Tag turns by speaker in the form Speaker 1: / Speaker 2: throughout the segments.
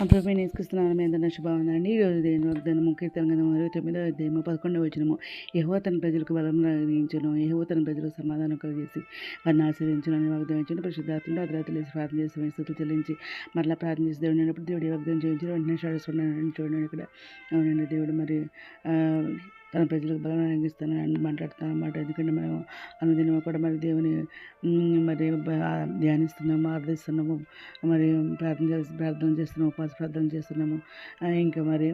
Speaker 1: అప్పుడు నేర్చుకుస్తున్నాను మీ అందరినీ శుభావందండి ఈరోజు దేని వాగ్దానము కీర్తన గంధం అరవై తొమ్మిదో అధ్యాయము పదకొండవ వచనము. యహో తన ప్రజలకు బలం కలిగించను. యహో తన ప్రజలకు సమాధానం కలిగేసి వారిని ఆశ్రయించను అని వాగ్దానం ఇచ్చిన పరిశుద్ధాత్ముడు అర్ధరాత్రి లేచి ప్రార్థన చేసి వారి చెల్లించి మరలా ప్రార్థన చేసి దేవుడు అయినప్పుడు దేవుడు వాగ్దానం చేయించారు వెంటనే చూడండి చూడండి ఇక్కడ. అవునండి దేవుడు మరి తన ప్రజలకు బలం అందిస్తానని మాట్లాడుతాను అన్నమాట. ఎందుకంటే మేము అనుదినం కూడా మరి దేవుని మరి ధ్యానిస్తున్నాము ఆరాధిస్తున్నాము మరి ప్రార్థన చేసి ప్రార్థన చేస్తున్నాము ఉపవాస ప్రార్థన చేస్తున్నాము. ఇంకా మరి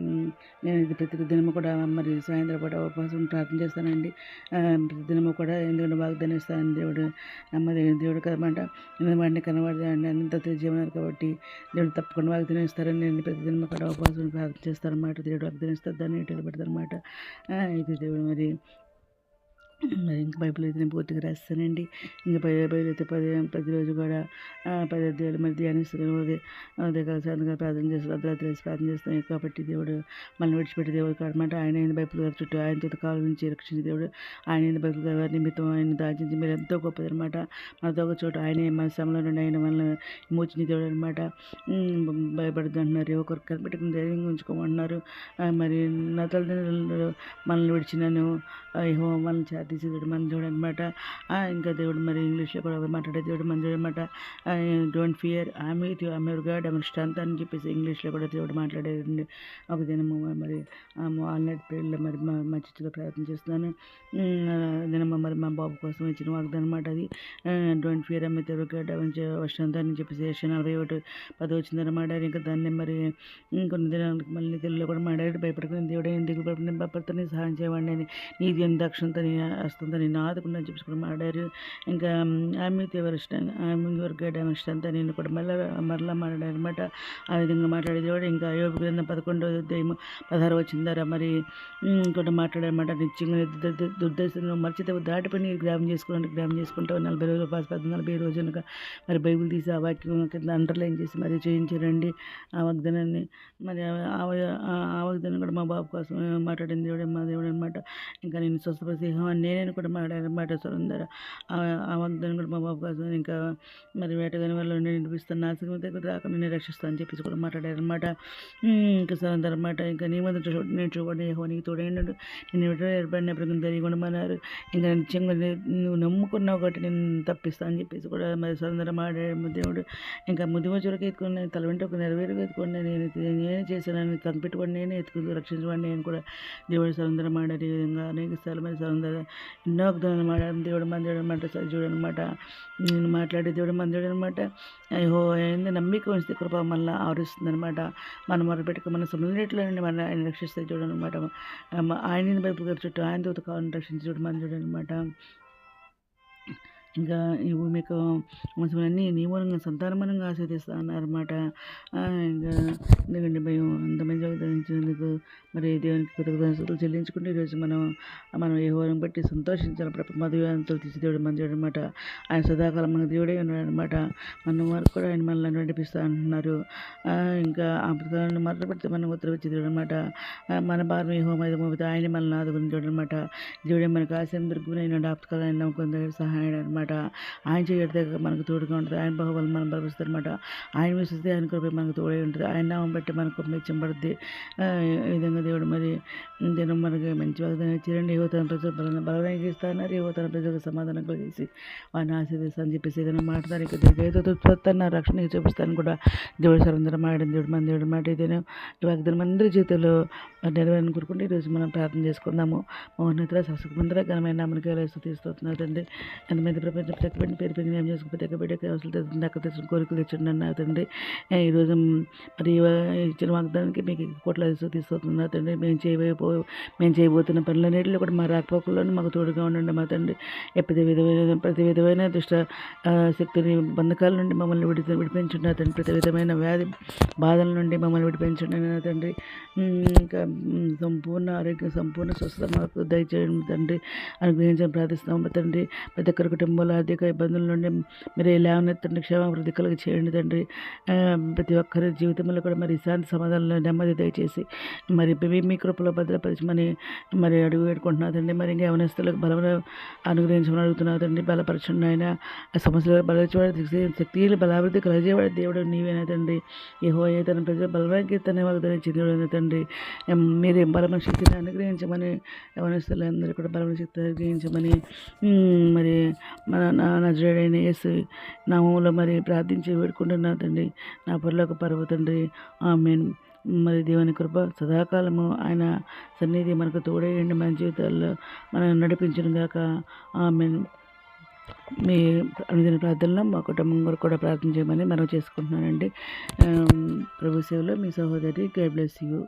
Speaker 1: నేను ఇది ప్రతి దినము కూడా మరి సాయంత్రం పూట ఉపవాసం ప్రార్థన చేస్తానండి. ప్రతి దినము కూడా ఎందుకంటే వాగ్దానం ఇస్తానని దేవుడు నమ్మదేవి దేవుడు కదమాట వాడిని కనబడి అంత జీవనాలు కాబట్టి దేవుడు తప్పకుండా వాగ్దానం ఇస్తారని నేను ప్రతి దినము కూడా ఉపవాసం ప్రార్థన చేస్తారన్నమాట దేవుడు వాగ్దానం ఇస్తారు దాన్ని ఇటు ఇది దేవుడు మరి మరి ఇంక బైబిల్ అయితే నేను పూర్తిగా రాస్తానండి. ఇంకా బైబిల్ అయితే పది ప్రతిరోజు కూడా పది అధ్యాయులు మరి ధ్యానిస్తున్నాను ఉదయం ఉదయం సాయంత్రం ప్రార్థన చేస్తాను అర్ధరాత్రి వేసి ప్రార్థన చేస్తాను కాబట్టి దేవుడు మనల్ని విడిచిపెట్టి దేవుడు కాడమాట ఆయన అయిన బైబిల్ గారి చుట్టూ ఆయనతో కాలం నుంచి రక్షించి దేవుడు. ఆయన అయిన బైబిల్ గారి నిమిత్తం ఆయన దాచించి మీరు ఎంతో గొప్పది అనమాట మనతో ఒక చోట ఆయన మన శ్రమలో నుండి ఆయన మనల్ని మోచించి దేవుడు అనమాట భయపడద్దు అంటున్నారు. ఒకరు కనిపెట్టుకుని ధైర్యంగా ఉంచుకోమంటున్నారు. మరి నా తల్లిదండ్రులు మనల్ని విడిచినను. ఏమో మనల్ని చేతీసి దేవుడు మన చూడనమాట అనమాట ఇంకా దేవుడు మరి ఇంగ్లీష్లో కూడా మాట్లాడే దేవుడు మన అనమాట డోంట్ ఫియర్ ఆమె ఆమె గాడ్ ఆమె స్ట్రెంత్ అని చెప్పేసి ఇంగ్లీష్లో కూడా దేవుడు మాట్లాడేది ఒక దినము మరి ఆల్నైట్ పీరియడ్లో మరి మా మా ప్రార్థన చేస్తున్నాను. దినము మరి మా బాబు కోసం ఇచ్చిన వాగ్దానం అనమాట అది. డోంట్ ఫియర్ ఆమె విత్ గాడ్ ఐమ్ స్ట్రెంత్ అని చెప్పేసి యెషయా నలభై ఒకటి పది వచ్చిందనమాట ఇంకా దాన్ని మరి కొన్ని దినాలకు మళ్ళీ తెలుగులో కూడా మాట్లాడి భయపడుకుని దేవుడే దిగులు పడుకుని భయపడుతుంది సహాయం చేయవాడిని అని. నీది ఎంత అక్షంతో నీ నిన్ను నేను ఆదుకున్నా చెప్పి మాట్లాడారు. ఇంకా ఆమె ఎవరు ఇష్టం ఆమె యువర్ గైడ్ ఆమె అంతా నేను కూడా మళ్ళీ మరలా మాట్లాడారు అనమాట ఆ విధంగా మాట్లాడేది కూడా ఇంకా యోగ గ్రంథం పదకొండో అధ్యాయం పదహారు వచ్చిందారా మరి ఇంకోటి మాట్లాడారనమాట నిత్యంగా దుర్దశను మర్చితే దాటిపోయి గ్రామం చేసుకుని గ్రామం చేసుకుంటావు నలభై రోజులు పాస్ పది నలభై రోజులుగా మరి బైబిల్ తీసి ఆ వాక్యం కింద అండర్లైన్ చేసి మరి చేయించారండి. ఆ వాగ్దానాన్ని మరి ఆ- వాగ్దానం కూడా మా బాబు కోసం మాట్లాడింది దేవుడే మా దేవుడు అనమాట ఇంకా నేను స్వస్థపరిచి నేనే కూడా మాట్లాడనమాట సురందర ఆ ఆ కూడా మా బాబు ఇంకా మరి వేటగాని వాళ్ళు నేను నాశకం దగ్గర రాకుండా నేను రక్షిస్తాను అని చెప్పేసి కూడా మాట్లాడారనమాట ఇంకా సురందర అనమాట ఇంకా నీ మొదటి నేను చూడండి యహో నీకు తోడైనాడు నేను ఎవరో ఏర్పడినప్పుడు జరిగి ఇంకా నిత్యంగా నీ- నువ్వు నమ్ముకున్నావు ఒకటి నేను తప్పిస్తాను అని చెప్పేసి కూడా మరి సురందర మాట్లాడే దేవుడు ఇంకా ముదిమ చురక ఎత్తుకుని తల వెంట ఒక నెరవేరుగా ఎత్తుకోండి నేను నేనే చేశానని కనిపెట్టుకోండి నేనే ఎత్తుకుని రక్షించుకోండి నేను కూడా దేవుడు సౌందర్య మాట్లాడే విధంగా అనేక స్థలం మరి సౌందర్య ఎన్నో వాగ్దానాలు అనమాట దేవుడు మన దేవుడు అనమాట సజ్జుడు అనమాట నేను మాట్లాడే దేవుడు మన దేవుడు అనమాట అయ్యో అయింది నమ్మిక ఉంచితే కృప మళ్ళీ ఆవరిస్తుంది అనమాట మనం మొరపెట్టుకు మన సమన్నిట్లో నుండి మన ఆయన రక్షిస్తే చూడనమాట ఆయన వైపు గారి చుట్టూ ఆయన దూత కావాలని రక్షించి చూడు మన చూడు అనమాట ఇంకా ఈ భూమి యొక్క వంశములన్నీ నీ మూలంగా సంతానమనంగా ఆస్వాదిస్తా అన్నారన్నమాట ఇంకా ఎందుకంటే భయం అంత మంచి ధరించినందుకు మరి దేవునికి కృతజ్ఞతలు చెల్లించుకుంటే ఈరోజు మనం మనం ఏ హోరం బట్టి సంతోషించాలి. ప్రపంచ మధువంతులు తీసి దేవుడు మన దేవుడు అనమాట ఆయన సదాకాలం మన దేవుడే ఉన్నాడు అనమాట మన వారు కూడా ఆయన మనల్ని నడిపిస్తా అంటున్నారు. ఆ, ఇంకా మరణ పెడితే మనం ఉత్తరం వచ్చి దేవుడు అనమాట మన భారం ఏ హోమ మోపితే ఆయన మనల్ని ఆదుకుని దేవుడు అనమాట దేవుడే మనకు ఆశయం దొరుకునైన ఆపదకాలను నమ్మకం సహాయం అనమాట ఆయన చేయడితే మనకు తోడుగా ఉంటుంది. ఆయన బాహుబలి మనం బలపిస్తారు అనమాట. ఆయన విశ్వస్తే ఆయన కృప మనకు తోడై ఉంటుంది. ఆయన నామం బట్టి మనకు మెచ్చబడుద్ది ఈ విధంగా దేవుడు మరి దినం మనకి మంచి వాగ్దానం ఇచ్చారండి యువతన ప్రజలు బలం బలమైన ఇస్తున్నారు యువతన ప్రజలకు సమాధానం కలిగేసి వారిని ఆశీర్దిస్తాను చెప్పేసి ఏదైనా మాట్లాడారు ఇక ఉత్పత్తి రక్షణ చూపిస్తాను కూడా దేవుడు సరందరం ఆడిన దేవుడు మన దేవుడు మాట ఇదేనా. ఈ వాగ్దానం అందరి జీవితంలో నెరవేరని కోరుకుంటే ఈరోజు మనం ప్రార్థన చేసుకుందాము. మౌనతర ససుకుందర ఘనమైన నామనికి తీస్తున్నారు తండ్రి. ఎంతమంది ప్రపంచం ప్రతి బిడ్డ పేరు పెరిగి ఏం చేసుకుని ప్రతి ఒక్క బిడ్డకి అవసరం తెలుస్తుంది అక్కడ తెచ్చిన కోరికలు తెచ్చిండి అన్న ఈరోజు మరి ఇచ్చిన వాగ్దానానికి మీకు కోట్ల తీసుకొస్తున్నారు తండ్రి. మేము చేయబో మేము చేయబోతున్న పనులన్నింటిలో కూడా మా రాకపోకల్లోనే మాకు తోడుగా ఉండండి మా తండ్రి. ఏ ప్రతి విధమైన ప్రతి విధమైన దుష్ట శక్తిని బంధకాల నుండి మమ్మల్ని విడి విడిపించండి అతండి తండ్రి. ప్రతి విధమైన వ్యాధి బాధల నుండి మమ్మల్ని విడిపించండి నా తండ్రి. ఇంకా సంపూర్ణ ఆరోగ్యం సంపూర్ణ స్వస్థత మాకు దయచేయండి తండ్రి. అనుగ్రహించడం ప్రార్థిస్తాము తండ్రి. ప్రతి ఒక్కరి కుటుంబం కుటుంబంలో ఆర్థిక ఇబ్బందుల నుండి మీరు లేవనెత్తండి క్షేమాభివృద్ధి కలిగి చేయండి తండ్రి. ప్రతి ఒక్కరి జీవితంలో కూడా మరి శాంతి సమాధానంలో నెమ్మది దయచేసి మరి మీ కృపలో భద్రపరచమని మరి అడుగు పెట్టుకుంటున్నాదండి మరి ఇంకా యవనస్తులకు బలమైన అనుగ్రహించమని అడుగుతున్నావు తండ్రి. బలపరచండి ఆయన సమస్యలు బలచేవాడు శక్తిని బలాభివృద్ధి కలిగేవాడు దేవుడు నీవేనా తండ్రి. ఏహో ఏ తన ప్రజలు బలవానికి కీర్తన వాగ్దానం చెందిన తండ్రి మీరు బలమైన శక్తిని అనుగ్రహించమని యవనస్తులందరూ కూడా బలమైన శక్తిని అనుగ్రహించమని మరి మన నా నజరేడైన యేసు నామంలో మరి ప్రార్థించి వేడుకుంటున్నా తండ్రి. నా పొరలోకి పర్వ తండ్రి. ఆమెన్. మరి దేవుని కృప సదాకాలము ఆయన సన్నిధి మనకు తోడేయండి మన జీవితాల్లో మనం నడిపించను గాక. ఆమె మీ అనుదిన ప్రార్థనలో మా కుటుంబం కొరకు కూడా ప్రార్థన చేయమని మనం చేసుకుంటున్నానండి. ప్రభు సేవలో మీ సహోదరి గైడ్ బ్లెస్ యూ.